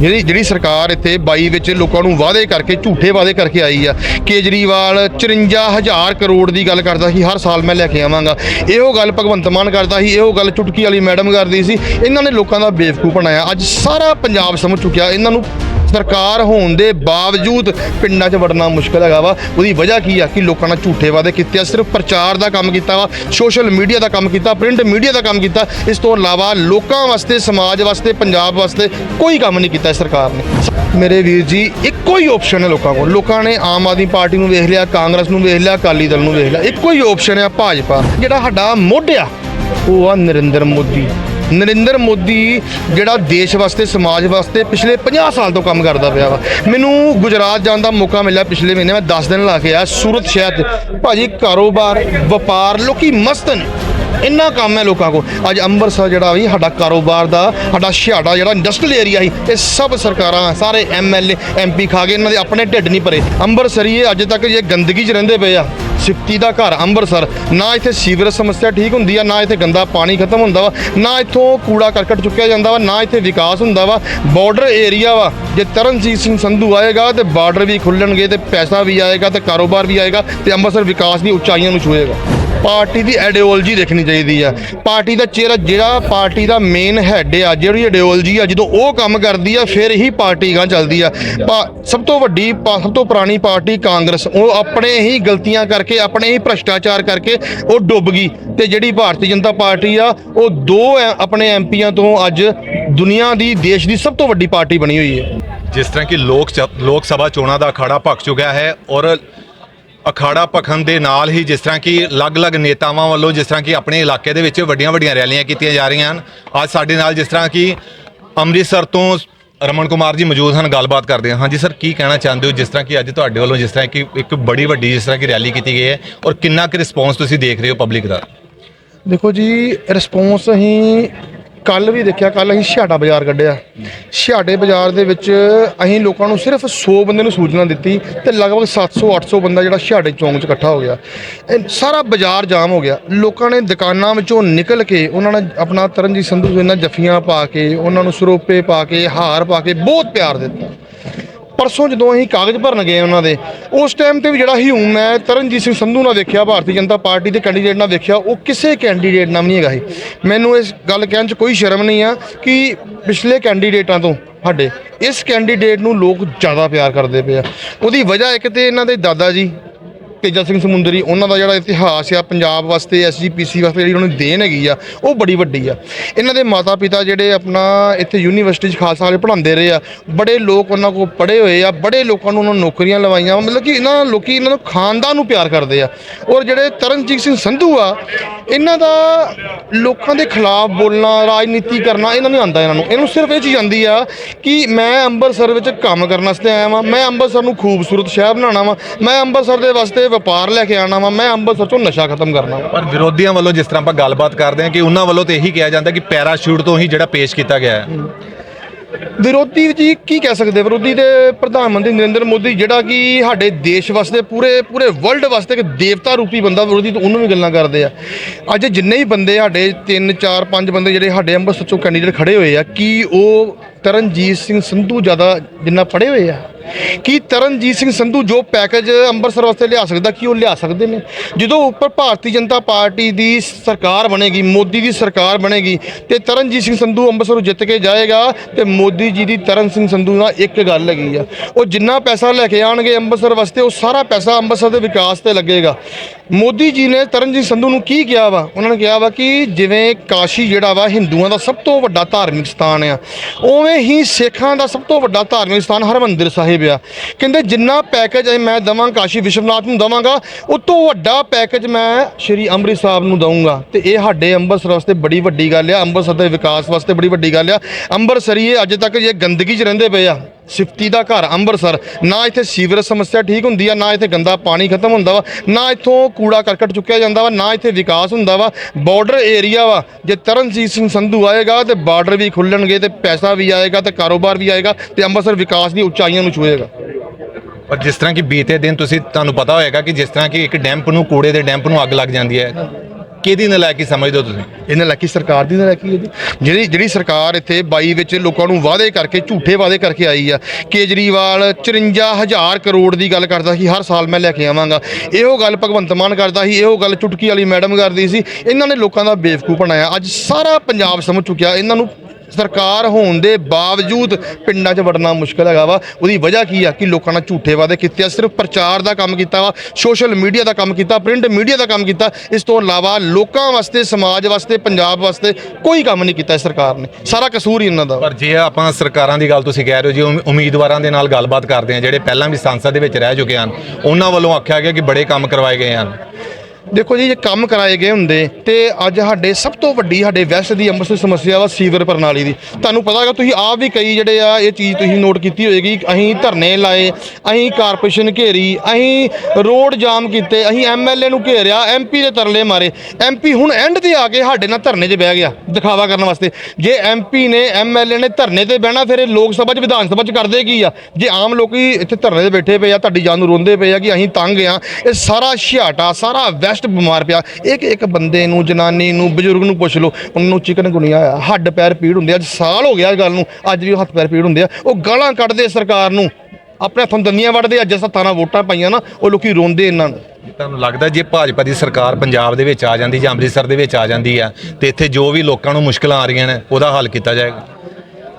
ਜਿਹੜੀ ਜਿਹੜੀ ਸਰਕਾਰ ਇੱਥੇ 22 ਵਿੱਚ ਲੋਕਾਂ ਨੂੰ ਵਾਅਦੇ ਕਰਕੇ, ਝੂਠੇ ਵਾਅਦੇ ਕਰਕੇ ਆਈ ਆ, ਕੇਜਰੀਵਾਲ 54000 ਕਰੋੜ ਦੀ ਗੱਲ ਕਰਦਾ ਸੀ, ਹਰ ਸਾਲ ਮੈਂ ਲੈ ਕੇ ਆਵਾਂਗਾ। ਇਹੋ ਗੱਲ ਭਗਵੰਤ ਮਾਨ ਕਰਦਾ ਸੀ, ਇਹੋ ਗੱਲ ਚੁਟਕੀ ਵਾਲੀ ਮੈਡਮ ਕਰਦੀ ਸੀ। ਇਹਨਾਂ ਨੇ ਲੋਕਾਂ ਦਾ ਬੇਵਕੂਫ ਬਣਾਇਆ। ਅੱਜ ਸਾਰਾ ਪੰਜਾਬ ਸਮਝ ਚੁੱਕਿਆ, ਇਹਨਾਂ ਨੂੰ ਸਰਕਾਰ ਹੋਣ ਦੇ ਬਾਵਜੂਦ ਪਿੰਡਾਂ 'ਚ ਵੜਨਾ ਮੁਸ਼ਕਲ ਹੈਗਾ ਵਾ। ਉਹਦੀ ਵਜ੍ਹਾ ਕੀ ਆ ਕਿ ਲੋਕਾਂ ਨਾਲ ਝੂਠੇ ਵਾਅਦੇ ਕੀਤੇ ਆ। ਸਿਰਫ ਪ੍ਰਚਾਰ ਦਾ ਕੰਮ ਕੀਤਾ ਵਾ, ਸੋਸ਼ਲ ਮੀਡੀਆ ਦਾ ਕੰਮ ਕੀਤਾ, ਪ੍ਰਿੰਟ ਮੀਡੀਆ ਦਾ ਕੰਮ ਕੀਤਾ। ਇਸ ਤੋਂ ਇਲਾਵਾ ਲੋਕਾਂ ਵਾਸਤੇ, ਸਮਾਜ ਵਾਸਤੇ, ਪੰਜਾਬ ਵਾਸਤੇ ਕੋਈ ਕੰਮ ਨਹੀਂ ਕੀਤਾ ਇਸ ਸਰਕਾਰ ਨੇ। ਮੇਰੇ ਵੀਰ ਜੀ, ਇੱਕੋ ਹੀ ਆਪਸ਼ਨ ਹੈ ਲੋਕਾਂ ਕੋਲ। ਲੋਕਾਂ ਨੇ ਆਮ ਆਦਮੀ ਪਾਰਟੀ ਨੂੰ ਵੇਖ ਲਿਆ, ਕਾਂਗਰਸ ਨੂੰ ਵੇਖ ਲਿਆ, ਅਕਾਲੀ ਦਲ ਨੂੰ ਵੇਖ ਲਿਆ। ਇੱਕੋ ਹੀ ਆਪਸ਼ਨ ਹੈ ਭਾਜਪਾ। ਜਿਹੜਾ ਸਾਡਾ ਮੋਢਿਆ, ਉਹ ਆ ਨਰਿੰਦਰ ਮੋਦੀ। ਨਰਿੰਦਰ ਮੋਦੀ ਜਿਹੜਾ ਦੇਸ਼ ਵਾਸਤੇ, ਸਮਾਜ ਵਾਸਤੇ ਪਿਛਲੇ 50 ਸਾਲ ਤੋਂ ਕੰਮ ਕਰਦਾ ਪਿਆ ਵਾ। ਮੈਨੂੰ ਗੁਜਰਾਤ ਜਾਣ ਦਾ ਮੌਕਾ ਮਿਲਿਆ ਪਿਛਲੇ ਮਹੀਨੇ, ਮੈਂ 10 ਦਿਨ ਲਾ ਕੇ ਆਇਆ ਸੂਰਤ ਸ਼ਹਿਰ 'ਚ। ਭਾਜੀ ਕਾਰੋਬਾਰ, ਵਪਾਰ, ਲੋਕੀ ਮਸਤ ਨੇ। ਇੰਨਾ ਕੰਮ ਹੈ ਲੋਕਾਂ ਕੋਲ। ਅੱਜ ਅੰਮ੍ਰਿਤਸਰ ਜਿਹੜਾ ਵੀ ਸਾਡਾ ਕਾਰੋਬਾਰ ਦਾ, ਸਾਡਾ ਛਿਆੜਾ ਜਿਹੜਾ ਇੰਡਸਟਰੀਅਲ ਏਰੀਆ ਸੀ, ਇਹ ਸਭ ਸਰਕਾਰਾਂ, ਸਾਰੇ ਐਮਐਲਏ ਐਮਪੀ ਖਾ ਗਏ ਇਹਨਾਂ ਦੇ ਆਪਣੇ ਢਿੱਡ ਨਹੀਂ ਭਰੇ। ਅੰਮ੍ਰਿਤਸਰੀਏ ਅੱਜ ਤੱਕ ਇਹ ਗੰਦਗੀ 'ਚ ਰਹਿੰਦੇ ਪਏ ਆ। ਸਿਫਤੀ ਦਾ ਘਰ ਅੰਮ੍ਰਿਤਸਰ। ਨਾ ਇੱਥੇ ਸੀਵਰੇਜ ਸਮੱਸਿਆ ਠੀਕ ਹੁੰਦੀ ਆ, ਨਾ ਇੱਥੇ ਗੰਦਾ ਪਾਣੀ ਖਤਮ ਹੁੰਦਾ ਵਾ, ਨਾ ਇੱਥੋਂ ਕੂੜਾ ਕਰਕਟ ਚੁੱਕਿਆ ਜਾਂਦਾ ਵਾ, ਨਾ ਇੱਥੇ ਵਿਕਾਸ ਹੁੰਦਾ ਵਾ। ਬਾਰਡਰ ਏਰੀਆ ਵਾ, ਜੇ ਤਰਨਜੀਤ ਸਿੰਘ ਸੰਧੂ ਆਏਗਾ ਤੇ ਬਾਰਡਰ ਵੀ ਖੁੱਲਣਗੇ ਤੇ ਪੈਸਾ ਵੀ ਆਏਗਾ ਤੇ ਕਾਰੋਬਾਰ ਵੀ ਆਏਗਾ ਤੇ ਅੰਮ੍ਰਿਤਸਰ ਵਿਕਾਸ ਦੀ ਉਚਾਈਆਂ ਨੂੰ ਛੂਏਗਾ। ਪਾਰਟੀ ਦੀ ਆਈਡੀਓਲੋਜੀ ਦੇਖਣੀ ਚਾਹੀਦੀ ਆ। ਪਾਰਟੀ ਦਾ ਚਿਹਰਾ ਜਿਹੜਾ ਪਾਰਟੀ ਦਾ ਮੇਨ ਹੈਡ ਆ, ਜਿਹੜੀ ਆਈਡੀਓਲੋਜੀ ਆ, ਜਦੋਂ ਉਹ ਕੰਮ ਕਰਦੀ ਆ, ਫਿਰ ਹੀ ਪਾਰਟੀ ਗਾਂ ਚੱਲਦੀ ਆ। ਪਾ- ਸਭ ਤੋਂ ਵੱਡੀ ਪਾ- ਸਭ ਤੋਂ ਪੁਰਾਣੀ ਪਾਰਟੀ ਕਾਂਗਰਸ, ਉਹ ਆਪਣੇ ਹੀ ਗਲਤੀਆਂ ਕਰਕੇ, ਆਪਣੇ ਹੀ ਭ੍ਰਸ਼ਟਾਚਾਰ ਕਰਕੇ ਉਹ ਡੁੱਬ ਗਈ ਤੇ ਜਿਹੜੀ ਭਾਰਤੀ ਜਨਤਾ ਪਾਰਟੀ ਆ, ਉਹ ਦੋ ਐ- ਆਪਣੇ ਐਮਪੀਆਂ ਤੋਂ ਅੱਜ ਦੁਨੀਆ ਦੀ, ਦੇਸ਼ ਦੀ ਸਭ ਤੋਂ ਵੱਡੀ ਪਾਰਟੀ ਬਣੀ ਹੋਈ ਹੈ। ਜਿਸ ਤਰ੍ਹਾਂ ਕਿ ਲੋਕ ਸ- ਲੋਕ ਸਭਾ ਚੋਣਾਂ ਦਾ ਅਖਾੜਾ ਭਖ ਚੁੱਕਿਆ ਹੈ ਔਰ ਅਖਾੜਾ ਭਖਣ ਦੇ ਨਾਲ ਹੀ ਜਿਸ ਤਰ੍ਹਾਂ ਕਿ ਅਲੱਗ-ਅਲੱਗ ਨੇਤਾਵਾਂ ਵੱਲੋਂ ਜਿਸ ਤਰ੍ਹਾਂ ਕਿ ਆਪਣੇ ਇਲਾਕੇ ਦੇ ਵਿੱਚ ਵੱਡੀਆਂ-ਵੱਡੀਆਂ ਰੈਲੀਆਂ ਕੀਤੀਆਂ ਜਾ ਰਹੀਆਂ ਹਨ। ਅੱਜ ਸਾਡੇ ਨਾਲ ਜਿਸ ਤਰ੍ਹਾਂ ਕਿ ਅੰਮ੍ਰਿਤਸਰ ਤੋਂ ਰਮਨ ਕੁਮਾਰ ਜੀ ਮੌਜੂਦ ਹਨ। ਗੱਲਬਾਤ ਕਰਦੇ ਹਾਂ। ਹਾਂਜੀ, ਸਰ, ਕੀ ਕਹਿਣਾ ਚਾਹੁੰਦੇ ਹੋ? ਜਿਸ ਤਰ੍ਹਾਂ ਕਿ ਅੱਜ ਤੁਹਾਡੇ ਵੱਲੋਂ ਜਿਸ ਤਰ੍ਹਾਂ ਕਿ ਇੱਕ ਬੜੀ ਵੱਡੀ ਜਿਸ ਤਰ੍ਹਾਂ ਕਿ ਰੈਲੀ ਕੀਤੀ ਗਈ ਹੈ ਔਰ ਕਿੰਨਾ ਕੁ ਰਿਸਪੌਂਸ ਤੁਸੀਂ ਦੇਖ ਰਹੇ ਹੋ ਪਬਲਿਕ ਦਾ? ਦੇਖੋ ਜੀ, ਰਿਸਪੌਂਸ ਅਸੀਂ ਕੱਲ ਵੀ ਦੇਖਿਆ, ਕੱਲ ਅਸੀਂ ਛਿਆਟਾ ਬਾਜ਼ਾਰ ਕੱਢਿਆ। ਛਿਆਟੇ ਬਾਜ਼ਾਰ ਦੇ ਵਿੱਚ ਅਸੀਂ ਲੋਕਾਂ ਨੂੰ ਸਿਰਫ 100 ਬੰਦੇ ਨੂੰ ਸੂਚਨਾ ਦਿੱਤੀ ਤੇ ਲਗਭਗ 700 800 ਬੰਦਾ ਜਿਹੜਾ ਛਿਆਟੇ ਚੌਂਕ 'ਚ ਇਕੱਠਾ ਹੋ ਗਿਆ। ਇਹ ਸਾਰਾ ਬਾਜ਼ਾਰ ਜਾਮ ਹੋ ਗਿਆ। ਲੋਕਾਂ ਨੇ ਦੁਕਾਨਾਂ ਵਿੱਚੋਂ ਨਿਕਲ ਕੇ ਉਹਨਾਂ ਨੇ ਆਪਣਾ ਤਰਨਜੀਤ ਸੰਧੂ ਦੇ ਨਾਲ ਜੱਫੀਆਂ ਪਾ ਕੇ, ਉਹਨਾਂ ਨੂੰ ਸਰੋਪੇ ਪਾ ਕੇ, ਹਾਰ ਪਾ ਕੇ ਬਹੁਤ ਪਿਆਰ ਦਿੱਤਾ। ਪਰਸੋਂ ਜਦੋਂ ਅਸੀਂ ਕਾਗਜ਼ ਭਰਨ ਗਏ ਉਹਨਾਂ ਦੇ, ਉਸ ਟਾਈਮ ਤੇ ਵੀ ਜਿਹੜਾ ਹਿਊਮ ਮੈਂ ਤਰਨਜੀਤ ਸਿੰਘ ਸੰਧੂ ਨਾਲ ਵੇਖਿਆ, ਭਾਰਤੀ ਜਨਤਾ ਪਾਰਟੀ ਦੇ ਕੈਂਡੀਡੇਟ ਨਾਲ ਵੇਖਿਆ, ਉਹ ਕਿਸੇ ਕੈਂਡੀਡੇਟ ਨਾਲ ਨਹੀਂ ਹੈਗਾ ਸੀ। ਮੈਨੂੰ ਇਸ ਗੱਲ ਕਹਿਣ 'ਚ ਕੋਈ ਸ਼ਰਮ ਨਹੀਂ ਆ ਕਿ ਪਿਛਲੇ ਕੈਂਡੀਡੇਟਾਂ ਤੋਂ ਸਾਡੇ, ਇਸ ਕੈਂਡੀਡੇਟ ਨੂੰ ਲੋਕ ਜ਼ਿਆਦਾ ਪਿਆਰ ਕਰਦੇ ਪਏ ਆ। ਉਹਦੀ ਵਜ੍ਹਾ ਇੱਕ ਤੇ ਇਹਨਾਂ ਦੇ ਦਾਦਾ ਜੀ ਤੇਜਾ ਸਿੰਘ ਸਮੁੰਦਰੀ, ਉਹਨਾਂ ਦਾ ਜਿਹੜਾ ਇਤਿਹਾਸ ਆ ਪੰਜਾਬ ਵਾਸਤੇ ਐਸਜੀਪੀਸੀ ਵਾਸਤੇ ਜਿਹੜੀ ਉਹਨਾਂ ਨੂੰ ਦੇਣ ਹੈਗੀ ਆ, ਉਹ ਬੜੀ ਵੱਡੀ ਆ। ਇਹਨਾਂ ਦੇ ਮਾਤਾ ਪਿਤਾ ਜਿਹੜੇ ਆਪਣਾ ਇੱਥੇ ਯੂਨੀਵਰਸਿਟੀ 'ਚ ਖਾਲਸਾ ਵਾਲੇ ਪੜ੍ਹਾਉਂਦੇ ਰਹੇ ਆ, ਬੜੇ ਲੋਕ ਉਹਨਾਂ ਕੋਲ ਪੜ੍ਹੇ ਹੋਏ ਆ, ਬੜੇ ਲੋਕਾਂ ਨੂੰ ਉਹਨਾਂ ਨੂੰ ਨੌਕਰੀਆਂ ਲਵਾਈਆਂ, ਮਤਲਬ ਕਿ ਇਹਨਾਂ ਲੋਕੀ ਇਹਨਾਂ ਨੂੰ ਖਾਨਦਾਨ ਨੂੰ ਪਿਆਰ ਕਰਦੇ ਆ। ਔਰ ਜਿਹੜੇ ਤਰਨਜੀਤ ਸਿੰਘ ਸੰਧੂ ਆ ਇਹਨਾਂ ਦਾ ਲੋਕਾਂ ਦੇ ਖਿਲਾਫ ਬੋਲਣਾ ਰਾਜਨੀਤੀ ਕਰਨਾ ਇਹਨਾਂ ਨੂੰ ਆਉਂਦਾ ਇਹਨਾਂ ਨੂੰ। ਇਹਨੂੰ ਸਿਰਫ ਇਹ ਚੀਜ਼ ਆਉਂਦੀ ਆ ਕਿ ਮੈਂ ਅੰਮ੍ਰਿਤਸਰ ਵਿੱਚ ਕੰਮ ਕਰਨ ਵਾਸਤੇ ਆਇਆ ਵਾਂ ਮੈਂ ਅੰਮ੍ਰਿਤਸਰ ਨੂੰ ਖੂਬਸੂਰਤ ਸ਼ਹਿਰ ਬਣਾਉਣਾ ਵਾਂ ਮੈਂ ਅੰਮ੍ਰਿਤਸਰ ਦੇ ਵਾਸਤੇ ਵਪਾਰ ਲੈ ਕੇ ਆਉਣਾ ਵਾਂ ਮੈਂ ਅੰਮ੍ਰਿਤਸਰ ਤੋਂ ਨਸ਼ਾ ਖਤਮ ਕਰਨਾ ਵਾ। ਪਰ ਵਿਰੋਧੀਆਂ ਵੱਲੋਂ ਜਿਸ ਤਰ੍ਹਾਂ ਆਪਾਂ ਗੱਲਬਾਤ ਕਰਦੇ ਹਾਂ ਕਿ ਉਹਨਾਂ ਵੱਲੋਂ ਤੇ ਇਹੀ ਕਿਹਾ ਜਾਂਦਾ ਕਿ ਪੈਰਾਸ਼ੂਟ ਤੋਂ ਹੀ ਜਿਹੜਾ ਪੇਸ਼ ਕੀਤਾ ਗਿਆ ਹੈ। ਵਿਰੋਧੀ ਜੀ ਕੀ ਕਹਿ ਸਕਦੇ? ਵਿਰੋਧੀ ਦੇ ਪ੍ਰਧਾਨ ਮੰਤਰੀ ਨਰਿੰਦਰ ਮੋਦੀ, ਜਿਹੜਾ ਕਿ ਸਾਡੇ ਦੇਸ਼ ਵਾਸਤੇ ਪੂਰੇ ਪੂਰੇ ਵਰਲਡ ਵਾਸਤੇ ਇੱਕ ਦੇਵਤਾ ਰੂਪੀ ਬੰਦਾ ਵਿਰੋਧੀ, ਤੋਂ ਉਹਨੂੰ ਵੀ ਗੱਲਾਂ ਕਰਦੇ ਆ। ਅੱਜ ਜਿੰਨੇ ਹੀ ਬੰਦੇ ਸਾਡੇ 3 4 5 ਬੰਦੇ ਜਿਹੜੇ ਸਾਡੇ ਅੰਮ੍ਰਿਤਸਰ ਚੋਂ ਕੈਂਡੀਡੇਟ ਖੜੇ ਹੋਏ ਆ, ਕੀ ਉਹ ਤਰਨਜੀਤ ਸਿੰਘ ਸੰਧੂ ਜ਼ਿਆਦਾ ਜਿੰਨਾ ਪੜੇ ਹੋਏ ਆ? ਕਿ ਤਰਨਜੀਤ ਸਿੰਘ ਸੰਧੂ ਜੋ ਪੈਕੇਜ ਅੰਮ੍ਰਿਤਸਰ ਵਾਸਤੇ ਲਿਆ ਸਕਦਾ, ਕੀ ਉਹ ਲਿਆ ਸਕਦੇ ਨੇ? ਜਦੋਂ ਉੱਪਰ ਭਾਰਤੀ ਜਨਤਾ ਪਾਰਟੀ ਦੀ ਸਰਕਾਰ ਬਣੇਗੀ, ਮੋਦੀ ਦੀ ਸਰਕਾਰ ਬਣੇਗੀ, ਤੇ ਤਰਨਜੀਤ ਸਿੰਘ ਸੰਧੂ ਅੰਮ੍ਰਿਤਸਰ ਜਿੱਤ ਕੇ ਜਾਏਗਾ, ਤੇ ਮੋਦੀ ਜੀ ਦੀ ਤਰਨ ਸਿੰਘ ਸੰਧੂ ਨਾਲ ਇੱਕ ਗੱਲ ਹੈਗੀ ਆ। ਉਹ ਜਿੰਨਾ ਪੈਸਾ ਲੈ ਕੇ ਆਣਗੇ ਅੰਮ੍ਰਿਤਸਰ ਵਾਸਤੇ, ਉਹ ਸਾਰਾ ਪੈਸਾ ਅੰਮ੍ਰਿਤਸਰ ਦੇ ਵਿਕਾਸ ਤੇ ਲੱਗੇਗਾ। ਮੋਦੀ ਜੀ ਨੇ ਤਰਨਜੀਤ ਸੰਧੂ ਨੂੰ ਕੀ ਕਿਹਾ ਵਾ? ਉਹਨਾਂ ਨੇ ਕਿਹਾ ਵਾ ਕਿ ਜਿਵੇਂ ਕਾਸ਼ੀ ਜਿਹੜਾ ਵਾ, ਹਿੰਦੂਆਂ ਦਾ ਸਭ ਤੋਂ ਵੱਡਾ ਧਾਰਮਿਕ ਸਥਾਨ ਆ, ਉਵੇਂ ਹੀ ਸਿੱਖਾਂ ਦਾ ਸਭ ਤੋਂ ਵੱਡਾ ਧਾਰਮਿਕ ਸਥਾਨ ਹਰਮੰਦਿਰ ਸਾਹਿਬ ਪਿਆ। ਕਹਿੰਦੇ ਜਿੰਨਾ ਪੈਕੇਜ ਮੈਂ ਦਵਾਂ ਕਾਸ਼ੀ ਵਿਸ਼ਵਨਾਥ ਨੂੰ ਦਵਾਂਗਾ ਉਸ ਤੋਂ ਵੱਡਾ ਪੈਕੇਜ ਮੈਂ ਸ਼੍ਰੀ ਅੰਮ੍ਰਿਤ ਸਾਹਿਬ ਨੂੰ ਦਊਂਗਾ। ਤੇ ਇਹ ਸਾਡੇ ਅੰਮ੍ਰਿਤਸਰ ਵਾਸਤੇ ਬੜੀ ਵੱਡੀ ਗੱਲ ਆ। ਅੰਮ੍ਰਿਤਸਰ ਦੇ ਵਿਕਾਸ ਵਾਸਤੇ ਬੜੀ ਵੱਡੀ ਗੱਲ ਆ। ਅੰਮ੍ਰਿਤਸਰੀਏ ਅੱਜ ਤੱਕ ਇਹ ਗੰਦਗੀ 'ਚ ਰਹਿੰਦੇ ਪਏ ਆ। ਸਿਫਤੀ ਦਾ ਘਰ ਅੰਮ੍ਰਿਤਸਰ। ਨਾ ਇੱਥੇ ਸੀਵਰੇਜ ਸਮੱਸਿਆ ਠੀਕ ਹੁੰਦੀ ਆ, ਨਾ ਇੱਥੇ ਗੰਦਾ ਪਾਣੀ ਖਤਮ ਹੁੰਦਾ ਵਾ, ਨਾ ਇੱਥੋਂ ਕੂੜਾ ਕਰਕਟ ਚੁੱਕਿਆ ਜਾਂਦਾ ਵਾ, ਨਾ ਇੱਥੇ ਵਿਕਾਸ ਹੁੰਦਾ ਵਾ। ਬਾਰਡਰ ਏਰੀਆ ਵਾ, ਜੇ ਤਰਨਜੀਤ ਸਿੰਘ ਸੰਧੂ ਆਏਗਾ ਤੇ ਬਾਰਡਰ ਵੀ ਖੁੱਲਣਗੇ ਤੇ ਪੈਸਾ ਵੀ ਆਏਗਾ ਤੇ ਕਾਰੋਬਾਰ ਵੀ ਆਏਗਾ ਤੇ ਅੰਮ੍ਰਿਤਸਰ ਵਿਕਾਸ ਦੀ ਉਚਾਈਆਂ ਨੂੰ ਛੂਏਗਾ। ਪਰ ਜਿਸ ਤਰ੍ਹਾਂ ਕਿ ਬੀਤੇ ਦਿਨ ਤੁਸੀਂ, ਤੁਹਾਨੂੰ ਪਤਾ ਹੋਏਗਾ ਕਿ ਜਿਸ ਤਰ੍ਹਾਂ ਕਿ ਇੱਕ ਡੈਂਪ ਨੂੰ, ਕੂੜੇ ਦੇ ਡੈਂਪ ਨੂੰ ਅੱਗ ਲੱਗ ਜਾਂਦੀ ਹੈ। ਕਿਹਦੀ ਨਲਾਇਕੀ ਸਮਝਦੇ ਹੋ ਤੁਸੀਂ? ਇਹਨਾਂ ਲੱਕੀ ਸਰਕਾਰ ਦੀ ਨਾ ਲੱਕੀ ਹੈ ਜੀ। ਜਿਹੜੀ ਜਿਹੜੀ ਸਰਕਾਰ ਇੱਥੇ 22 ਵਿੱਚ ਲੋਕਾਂ ਨੂੰ ਵਾਅਦੇ ਕਰਕੇ, ਝੂਠੇ ਵਾਅਦੇ ਕਰਕੇ ਆਈ ਆ, ਕੇਜਰੀਵਾਲ 54000 ਕਰੋੜ ਦੀ ਗੱਲ ਕਰਦਾ ਸੀ, ਹਰ ਸਾਲ ਮੈਂ ਲੈ ਕੇ ਆਵਾਂਗਾ। ਇਹੋ ਗੱਲ ਭਗਵੰਤ ਮਾਨ ਕਰਦਾ ਸੀ, ਇਹੋ ਗੱਲ ਚੁਟਕੀ ਵਾਲੀ ਮੈਡਮ ਕਰਦੀ ਸੀ। ਇਹਨਾਂ ਨੇ ਲੋਕਾਂ ਦਾ ਬੇਵਕੂਫ ਬਣਾਇਆ। ਅੱਜ ਸਾਰਾ ਪੰਜਾਬ ਸਮਝ ਚੁੱਕਿਆ। ਇਹਨਾਂ ਨੂੰ ਸਰਕਾਰ ਹੋਣ ਦੇ ਬਾਵਜੂਦ ਪਿੰਡਾਂ 'ਚ ਵੜਨਾ ਮੁਸ਼ਕਲ ਹੈਗਾ ਵਾ। ਉਹਦੀ ਵਜ੍ਹਾ ਕੀ ਆ? ਕਿ ਲੋਕਾਂ ਨਾਲ ਝੂਠੇ ਵਾਅਦੇ ਕੀਤੇ ਆ। ਸਿਰਫ ਪ੍ਰਚਾਰ ਦਾ ਕੰਮ ਕੀਤਾ ਵਾ, ਸੋਸ਼ਲ ਮੀਡੀਆ ਦਾ ਕੰਮ ਕੀਤਾ, ਪ੍ਰਿੰਟ ਮੀਡੀਆ ਦਾ ਕੰਮ ਕੀਤਾ। ਇਸ ਤੋਂ ਇਲਾਵਾ ਲੋਕਾਂ ਵਾਸਤੇ, ਸਮਾਜ ਵਾਸਤੇ, ਪੰਜਾਬ ਵਾਸਤੇ ਕੋਈ ਕੰਮ ਨਹੀਂ ਕੀਤਾ ਸਰਕਾਰ ਨੇ। ਸਾਰਾ ਕਸੂਰ ਹੀ ਇਹਨਾਂ ਦਾ ਪਰ ਜੇ ਆਪਾਂ ਸਰਕਾਰਾਂ ਦੀ ਗੱਲ ਤੁਸੀਂ ਕਹਿ ਰਹੇ ਹੋ, ਜੀ ਉਮੀਦਵਾਰਾਂ ਦੇ ਨਾਲ ਗੱਲਬਾਤ ਕਰਦੇ ਆ ਜਿਹੜੇ ਪਹਿਲਾਂ ਵੀ ਸੰਸਦ ਦੇ ਵਿੱਚ ਰਹਿ ਚੁੱਕੇ ਹਨ, ਉਹਨਾਂ ਵੱਲੋਂ ਆਖਿਆ ਗਿਆ ਕਿ ਬੜੇ ਕੰਮ ਕਰਵਾਏ ਗਏ ਹਨ। ਦੇਖੋ ਜੀ ਜੇ ਕੰਮ ਕਰਾਏ ਗਏ ਹੁੰਦੇ ਤੇ ਅੱਜ ਸਾਡੇ ਸਭ ਤੋਂ ਵੱਡੀ ਸਾਡੇ ਵੈਸਟ ਦੀ ਅੰਮ੍ਰਿਤਸਰ ਸਮੱਸਿਆ ਵਾ ਸੀਵਰ ਪ੍ਰਣਾਲੀ ਦੀ। ਤੁਹਾਨੂੰ ਪਤਾ ਹੈਗਾ, ਤੁਸੀਂ ਆਪ ਵੀ ਕਈ ਜਿਹੜੇ ਆ, ਇਹ ਚੀਜ਼ ਤੁਸੀਂ ਨੋਟ ਕੀਤੀ ਹੋਏਗੀ, ਅਸੀਂ ਧਰਨੇ ਲਾਏ, ਅਸੀਂ ਕਾਰਪੋਰੇਸ਼ਨ ਘੇਰੀ, ਅਸੀਂ ਰੋਡ ਜਾਮ ਕੀਤੇ, ਅਸੀਂ ਐਮਐਲਏ ਨੂੰ ਘੇਰਿਆ ਐਮਪੀ ਦੇ ਤਰਲੇ ਮਾਰੇ। ਐਮਪੀ ਹੁਣ ਐਂਡ ਤੇ ਆ ਕੇ ਸਾਡੇ ਨਾਲ ਧਰਨੇ 'ਚ ਬਹਿ ਗਿਆ, ਦਿਖਾਵਾ ਕਰਨ ਵਾਸਤੇ। ਜੇ ਐਮਪੀ ਨੇ ਐਮਐਲਏ ਨੇ ਧਰਨੇ ਤੇ ਬਹਿਣਾ, ਫਿਰ ਇਹ ਲੋਕ ਸਭਾ 'ਚ, ਵਿਧਾਨ ਸਭਾ 'ਚ ਕਰਦੇ ਕੀ ਆ? ਜੇ ਆਮ ਲੋਕੀ ਇੱਥੇ ਧਰਨੇ ਤੇ ਬੈਠੇ ਪਏ ਆ, ਤੁਹਾਡੀ ਜਾਨ ਨੂੰ ਰੋਂਦੇ ਪਏ ਆ ਕਿ ਅਸੀਂ ਤੰਗ ਆ, ਇਹ ਸਾਰਾ ਛਿਆਟਾ, ਸਾਰਾ ਵੈਸਟ ਬਿਮਾਰ ਪਿਆ। ਇੱਕ ਇੱਕ ਬੰਦੇ ਨੂੰ, ਜਨਾਨੀ ਨੂੰ, ਬਜ਼ੁਰਗ ਨੂੰ ਪੁੱਛ ਲਓ, ਉਹਨਾਂ ਨੂੰ ਚਿਕਨ ਗੁਨੀਆ ਆ ਹੱਡ ਪੈਰ ਪੀੜ ਹੁੰਦੇ ਅੱਜ ਸਾਲ ਹੋ ਗਿਆ ਗੱਲ ਨੂੰ। ਅੱਜ ਵੀ ਹੱਥ ਪੈਰ ਪੀੜ ਹੁੰਦੇ ਆ। ਉਹ ਗਾਲਾਂ ਕੱਢਦੇ ਸਰਕਾਰ ਨੂੰ। ਆਪਣੇ ਹੱਥੋਂ ਦੰਦੀਆਂ ਵੱਢਦੇ ਅੱਜ ਸੱਤਾਂ ਨਾਲ ਵੋਟਾਂ ਪਾਈਆਂ ਨਾ, ਉਹ ਲੋਕੀ ਰੋਂਦੇ ਇਹਨਾਂ ਨੂੰ। ਤੁਹਾਨੂੰ ਲੱਗਦਾ ਜੇ ਭਾਜਪਾ ਦੀ ਸਰਕਾਰ ਪੰਜਾਬ ਦੇ ਵਿੱਚ ਆ ਜਾਂਦੀ ਜਾਂ ਅੰਮ੍ਰਿਤਸਰ ਦੇ ਵਿੱਚ ਆ ਜਾਂਦੀ ਆ, ਤੇ ਇੱਥੇ ਜੋ ਵੀ ਲੋਕਾਂ ਨੂੰ ਮੁਸ਼ਕਲਾਂ ਆ ਰਹੀਆਂ ਨੇ, ਉਹਦਾ ਹੱਲ ਕੀਤਾ ਜਾਏਗਾ?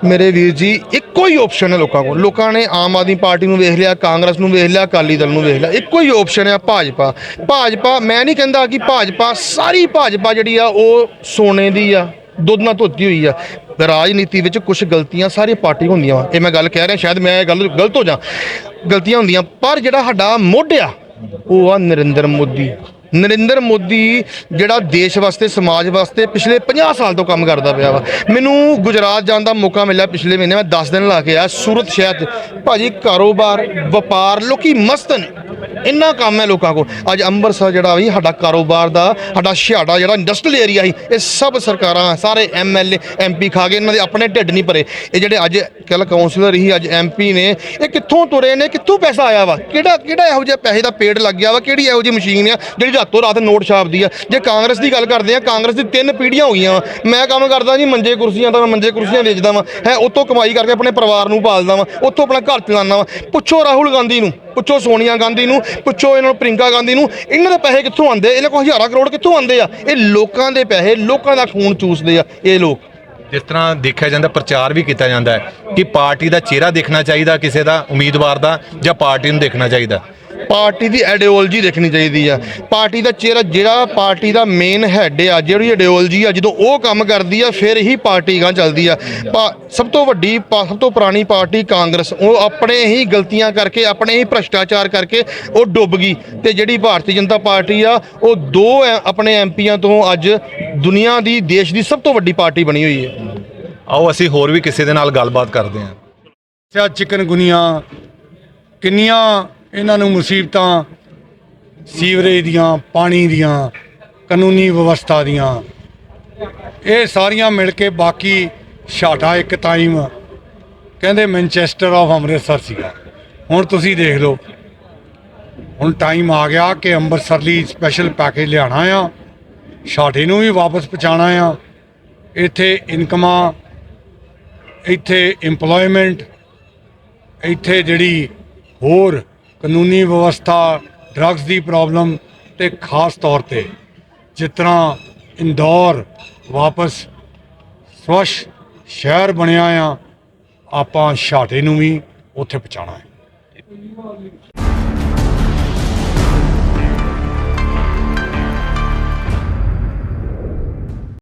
ਮੇਰੇ ਵੀਰ ਜੀ, ਇੱਕੋ ਹੀ ਆਪਸ਼ਨ ਹੈ ਲੋਕਾਂ ਕੋਲ। ਲੋਕਾਂ ਨੇ ਆਮ ਆਦਮੀ ਪਾਰਟੀ ਨੂੰ ਵੇਖ ਲਿਆ, ਕਾਂਗਰਸ ਨੂੰ ਵੇਖ ਲਿਆ, ਅਕਾਲੀ ਦਲ ਨੂੰ ਵੇਖ ਲਿਆ। ਇੱਕੋ ਹੀ ਆਪਸ਼ਨ ਹੈ ਭਾਜਪਾ। ਭਾਜਪਾ, ਮੈਂ ਨਹੀਂ ਕਹਿੰਦਾ ਕਿ ਭਾਜਪਾ, ਸਾਰੀ ਭਾਜਪਾ ਜਿਹੜੀ ਆ, ਉਹ ਸੋਨੇ ਦੀ ਆ, ਦੁੱਧ ਨਾਲ ਧੋਤੀ ਹੋਈ ਆ। ਰਾਜਨੀਤੀ ਵਿੱਚ ਕੁਝ ਗਲਤੀਆਂ ਸਾਰੀ ਪਾਰਟੀ ਹੁੰਦੀਆਂ ਵਾ। ਇਹ ਮੈਂ ਗੱਲ ਕਹਿ ਰਿਹਾ, ਸ਼ਾਇਦ ਮੈਂ ਇਹ ਗੱਲ ਗਲਤ ਹੋ ਜਾ। ਗਲਤੀਆਂ ਹੁੰਦੀਆਂ, ਪਰ ਜਿਹੜਾ ਸਾਡਾ ਮੋਢਿਆ ਉਹ ਆ ਨਰਿੰਦਰ ਮੋਦੀ। ਨਰਿੰਦਰ ਮੋਦੀ ਜਿਹੜਾ ਦੇਸ਼ ਵਾਸਤੇ, ਸਮਾਜ ਵਾਸਤੇ ਪਿਛਲੇ 50 ਸਾਲ ਤੋਂ ਕੰਮ ਕਰਦਾ ਪਿਆ ਵਾ। ਮੈਨੂੰ ਗੁਜਰਾਤ ਜਾਣ ਦਾ ਮੌਕਾ ਮਿਲਿਆ ਪਿਛਲੇ ਮਹੀਨੇ, ਮੈਂ 10 ਦਿਨ ਲਾ ਕੇ ਆਇਆ, ਸੂਰਤ ਸ਼ਹਿਰ 'ਚ। ਭਾਜੀ ਕਾਰੋਬਾਰ, ਵਪਾਰ, ਲੋਕੀ ਮਸਤ ਨੇ। ਇੰਨਾ ਕੰਮ ਹੈ ਲੋਕਾਂ ਕੋਲ। ਅੱਜ ਅੰਮ੍ਰਿਤਸਰ ਜਿਹੜਾ ਵੀ ਸਾਡਾ ਕਾਰੋਬਾਰ ਦਾ, ਸਾਡਾ ਛਿਆੜਾ ਜਿਹੜਾ ਇੰਡਸਟਰੀਅਲ ਏਰੀਆ ਸੀ, ਇਹ ਸਭ ਸਰਕਾਰਾਂ, ਸਾਰੇ ਐਮਐਲਏ ਐਮਪੀ ਖਾ ਗਏ, ਇਹਨਾਂ ਦੇ ਆਪਣੇ ਢਿੱਡ ਨਹੀਂ ਭਰੇ। ਇਹ ਜਿਹੜੇ ਅੱਜ ਕੱਲ ਕਾਉਂਸਲਰ ਹੀ ਅੱਜ ਐਮਪੀ ਨੇ, ਇਹ ਕਿੱਥੋਂ ਤੁਰੇ ਨੇ, ਕਿੱਥੋਂ ਪੈਸਾ ਆਇਆ ਵਾ? ਕਿਹੜਾ ਕਿਹੜਾ ਇਹੋ ਜਿਹਾ ਪੈਸੇ ਦਾ ਪੇੜ ਲੱਗ ਗਿਆ ਵਾ? ਕਿਹੜੀ ਇਹੋ ਜਿਹੀ ਮਸ਼ੀਨ ਆ ਜਿਹੜੀ ਰਾਤੋਂ ਰਾਤ ਨੋਟ ਛਾਪਦੀ ਆ? ਜੇ ਕਾਂਗਰਸ ਦੀ ਗੱਲ ਕਰਦੇ ਆ, ਕਾਂਗਰਸ ਦੀ ਤਿੰਨ ਪੀੜ੍ਹੀਆਂ ਹੋ ਗਈਆਂ ਵਾ। ਮੈਂ ਕੰਮ ਕਰਦਾ ਜੀ, ਮੰਜੇ ਕੁਰਸੀਆਂ ਦਾ, ਮੈਂ ਮੰਜੇ ਕੁਰਸੀਆਂ ਵੇਚਦਾ ਵਾਂ। ਹੈ ਉਤੋਂ ਕਮਾਈ ਕਰਕੇ ਆਪਣੇ ਪਰਿਵਾਰ ਨੂੰ ਪਾਲਦਾ ਵਾਂ, ਉੱਥੋਂ ਆਪਣਾ ਘਰ ਚਲਾਉਂਦਾ ਵਾਂ। ਪੁੱਛੋ ਰਾਹੁਲ ਗਾਂਧੀ ਨੂੰ। ਪੁੱਛੋ ਸੋਨੀਆ ਗਾਂਧੀ ਨੂੰ, ਪੁੱਛੋ ਇਹਨਾਂ ਨੂੰ ਪ੍ਰਿੰਕਾ ਗਾਂਧੀ ਨੂੰ, ਇਹਨਾਂ ਦੇ ਪੈਸੇ ਕਿੱਥੋਂ ਆਉਂਦੇ? ਇਹਨਾਂ ਕੋਲ ਹਜ਼ਾਰਾਂ ਕਰੋੜ ਕਿੱਥੋਂ ਆਉਂਦੇ ਆ? ਇਹ ਲੋਕਾਂ ਦੇ ਪੈਸੇ, ਲੋਕਾਂ ਦਾ ਖੂਨ ਚੂਸਦੇ ਆ, ਇਹ ਲੋਕ। ਜਿਸ ਤਰ੍ਹਾਂ ਦੇਖਿਆ ਜਾਂਦਾ, ਪ੍ਰਚਾਰ ਵੀ ਕੀਤਾ ਜਾਂਦਾ ਹੈ ਕਿ ਪਾਰਟੀ ਦਾ ਚਿਹਰਾ ਦੇਖਣਾ ਚਾਹੀਦਾ ਕਿਸੇ ਦਾ, ਉਮੀਦਵਾਰ ਦਾ ਜਾਂ ਪਾਰਟੀ ਨੂੰ ਦੇਖਣਾ ਚਾਹੀਦਾ। ਪਾਰਟੀ ਦੀ ਆਈਡੀਓਲੋਜੀ ਦੇਖਣੀ ਚਾਹੀਦੀ ਆ। ਪਾਰਟੀ ਦਾ ਚਿਹਰਾ ਜਿਹੜਾ ਪਾਰਟੀ ਦਾ ਮੇਨ ਹੈੱਡ ਆ ਜਿਹੜੀ ਆਈਡੀਓਲੋਜੀ ਆ ਜਦੋਂ ਉਹ ਕੰਮ ਕਰਦੀ ਆ ਫਿਰ ਹੀ ਪਾਰਟੀ ਗਾਂ ਚੱਲਦੀ ਆ। ਪਾ- ਸਭ ਤੋਂ ਵੱਡੀ ਪਾ- ਸਭ ਤੋਂ ਪੁਰਾਣੀ ਪਾਰਟੀ ਕਾਂਗਰਸ ਉਹ ਆਪਣੇ ਹੀ ਗਲਤੀਆਂ ਕਰਕੇ ਆਪਣੇ ਹੀ ਭ੍ਰਸ਼ਟਾਚਾਰ ਕਰਕੇ ਉਹ ਡੁੱਬ ਗਈ ਤੇ ਜਿਹੜੀ ਭਾਰਤੀ ਜਨਤਾ ਪਾਰਟੀ ਆ ਉਹ ਦੋ ਐ- ਆਪਣੇ ਐਮਪੀਆਂ ਤੋਂ ਅੱਜ ਦੁਨੀਆ ਦੀ ਦੇਸ਼ ਦੀ ਸਭ ਤੋਂ ਵੱਡੀ ਪਾਰਟੀ ਬਣੀ ਹੋਈ ਹੈ। ਆਓ ਅਸੀਂ ਹੋਰ ਵੀ ਕਿਸੇ ਦੇ ਨਾਲ ਗੱਲਬਾਤ ਕਰਦੇ ਹਾਂ। ਸਿਆ ਚਿਕਨ ਗੁਨੀਆਂ ਕਿੰਨੀਆਂ ਇਹਨਾਂ ਨੂੰ ਮੁਸੀਬਤਾਂ ਸੀਵਰੇਜ ਦੀਆਂ, ਪਾਣੀ ਦੀਆਂ, ਕਾਨੂੰਨੀ ਵਿਵਸਥਾ ਦੀਆਂ। ਇਹ ਸਾਰੀਆਂ ਮਿਲ ਕੇ ਬਾਕੀ ਛਾਟਾ ਇੱਕ ਟਾਈਮ ਕਹਿੰਦੇ ਮੈਨਚੈਸਟਰ ਆਫ ਅੰਮ੍ਰਿਤਸਰ ਸੀਗਾ। ਹੁਣ ਤੁਸੀਂ ਦੇਖ ਲਓ, ਹੁਣ ਟਾਈਮ ਆ ਗਿਆ ਕਿ ਅੰਮ੍ਰਿਤਸਰ ਲਈ ਸਪੈਸ਼ਲ ਪੈਕੇਜ ਲਿਆਣਾ ਆ ਛਾਟੇ ਨੂੰ ਵੀ ਵਾਪਸ ਪਹੁੰਚਾਉਣਾ ਆ। ਇੱਥੇ ਇਨਕਮਾਂ, ਇੱਥੇ EMPLOYMENT, ਇੱਥੇ ਜਿਹੜੀ ਹੋਰ ਕਾਨੂੰਨੀ ਵਿਵਸਥਾ ਡਰੱਗਸ ਦੀ ਪ੍ਰੋਬਲਮ ਤੇ ਖਾਸ ਤੌਰ ਤੇ ਜਿਸ ਤਰ੍ਹਾਂ ਇੰਦੌਰ ਵਾਪਸ ਸਵੱਛ ਸ਼ਹਿਰ ਬਣਿਆ ਆ, ਆਪਾਂ ਛਾਟੇ ਨੂੰ ਵੀ ਉੱਥੇ ਪਹੁੰਚਾਉਣਾ ਹੈ।